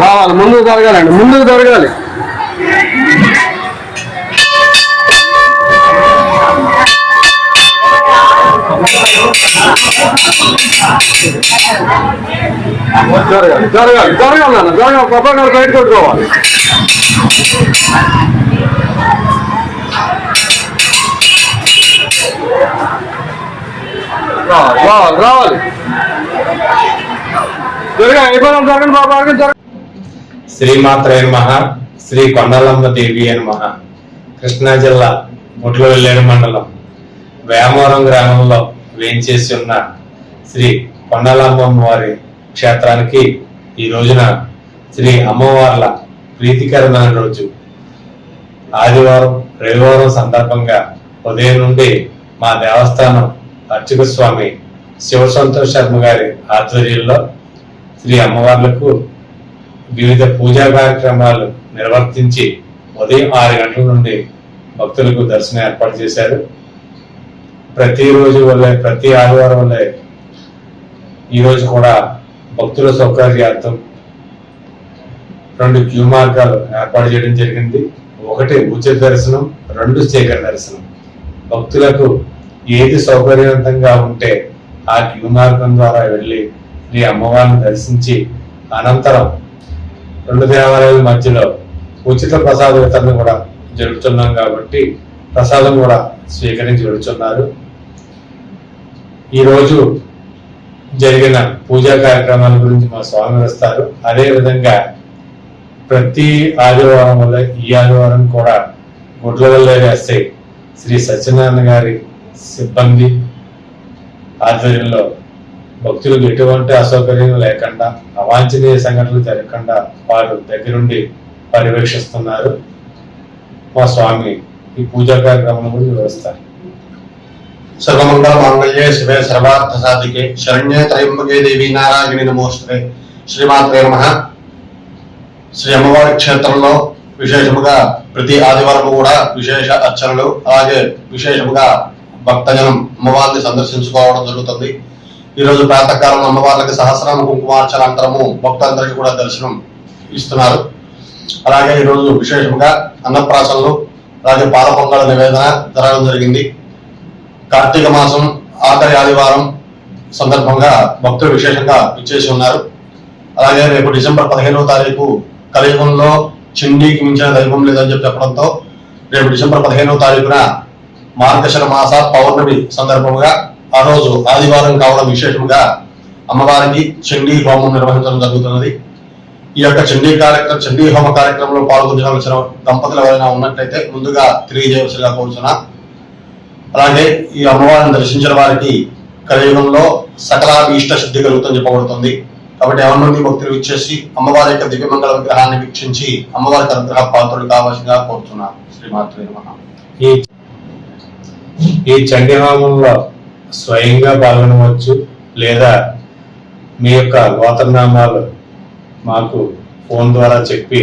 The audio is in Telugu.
రావాలి ముందుకు జరగాలండి ముందుకు జరగాలి జరగాలి జరగాలి జరగాలి నాన్న జరగాలి ప్రపంచాలు బయట కొట్టుకోవాలి. రావాలి రావాలి రావాలి జరగాలి అయిపోయిన జరగండి బాబా జరగండి జరగండి శ్రీమాత్రే నమః శ్రీ కొండలమ్మ దేవి అని మహా కృష్ణా జిల్లా ముట్లవెల్లేరు మండలం వేమవరం గ్రామంలో వేంచేసి ఉన్న శ్రీ కొండలమ్మమ్మ వారి క్షేత్రానికి ఈ రోజున శ్రీ అమ్మవార్ల ప్రీతికరమైన రోజు. ఆదివారం రవివారం సందర్భంగా ఉదయం నుండి మా దేవస్థానం అర్చక స్వామి శివ సంతోష్ శర్మ గారి ఆధ్వర్యంలో శ్రీ అమ్మవార్లకు వివిధ పూజా కార్యక్రమాలు నిర్వర్తించి ఉదయం ఆరు గంటల నుండి భక్తులకు దర్శనం ఏర్పాటు చేశారు. ప్రతిరోజు వల్లే ప్రతి ఆదివారం వల్లే ఈరోజు కూడా భక్తుల సౌకర్యార్థం రెండు క్యూ మార్గాలు ఏర్పాటు చేయడం జరిగింది. ఒకటి ఉచిత దర్శనం రెండు శేఖర దర్శనం. భక్తులకు ఏది సౌకర్యవంతంగా ఉంటే ఆ క్యూ మార్గం ద్వారా వెళ్ళి ఈ అమ్మవారిని దర్శించి అనంతరం రెండు దేవాలయాల మధ్యలో ఉచిత ప్రసాద వితరణ కూడా జరుగుతున్నాం కాబట్టి ప్రసాదం కూడా స్వీకరించి వెళుతున్నారు. ఈరోజు జరిగిన పూజా కార్యక్రమాల గురించి మా స్వామి వస్తారు. అదేవిధంగా ప్రతి ఆదివారం వల్ల ఈ ఆదివారం కూడా గుడ్ల వల్ల వేస్తే శ్రీ సత్యనారాయణ గారి సిబ్బంది ఆధ్వర్యంలో భక్తులకు ఎటువంటి అసౌకర్యం లేకుండా అవాంఛనీయ సంఘటనలు జరగకుండా వారు దగ్గరుండి పర్యవేక్షిస్తున్నారు. మా స్వామి ఈ పూజా కార్యక్రమం కూడా వివరిస్తారు. సర్వమంగళ మాంగళ్యే శివే సర్వార్థ సాధికే శరణ్యే త్రయంబకే దేవి నారాయణి నమోస్తుతే. శ్రీమాత్రే నమ. శ్రీ అమ్మవారి క్షేత్రంలో విశేషముగా ప్రతి ఆదివారం కూడా విశేష అర్చనలు అలాగే విశేషముగా భక్తజనం అమ్మవారిని సందర్శించుకోవడం జరుగుతుంది. ఈ రోజు ప్రాతకాలం అమ్మవార్లకు సహస్రామ కుంకుమార్చన అంతరము భక్తులందరికీ కూడా దర్శనం ఇస్తున్నారు. అలాగే ఈ రోజు విశేషముగా అన్నప్రాసనలు అలాగే పాలపొంగల నివేదన జరగడం జరిగింది. కార్తీక మాసం ఆఖరి ఆదివారం సందర్భంగా భక్తులు విశేషంగా ఇచ్చేసి ఉన్నారు. అలాగే రేపు డిసెంబర్ పదిహేనవ తారీఖు కలియుగంలో చిండికి మించిన దైవం లేదని చెప్పి చెప్పడంతో రేపు డిసెంబర్ పదిహేనవ తారీఖున మార్గశర మాస పౌర్ణమి సందర్భంగా ఆ రోజు ఆదివారం కావడం విశేషంగా అమ్మవారికి చండీ హోమం నిర్వహించడం జరుగుతున్నది. ఈ యొక్క చండీ కార్యక్రమం చండీ హోమ కార్యక్రమంలో పాల్గొనవలసిన దంపతులు ఎవరైనా ఉన్నట్లయితే ముందుగా తెలియజేయవలసిగా కోరుచున్నా. అలాగే ఈ అమ్మవారిని దర్శించిన వారికి కలియుగంలో ఇష్ట శుద్ధి కలుగుతుందని చెప్పబడుతుంది. కాబట్టి ఎవరి భక్తులు ఇచ్చేసి అమ్మవారి యొక్క దివ్యమంగళ విగ్రహాన్ని వీక్షించి అమ్మవారికి అనుగ్రహ పాత్రులు కావాల్సిందిగా కోరుతున్నా శ్రీమాత్రి ఈ ఈ చండీ హోమంలో స్వయంగా పాల్గొనవచ్చు లేదా మీ యొక్క గోత్రనామాలు మాకు ఫోన్ ద్వారా చెప్పి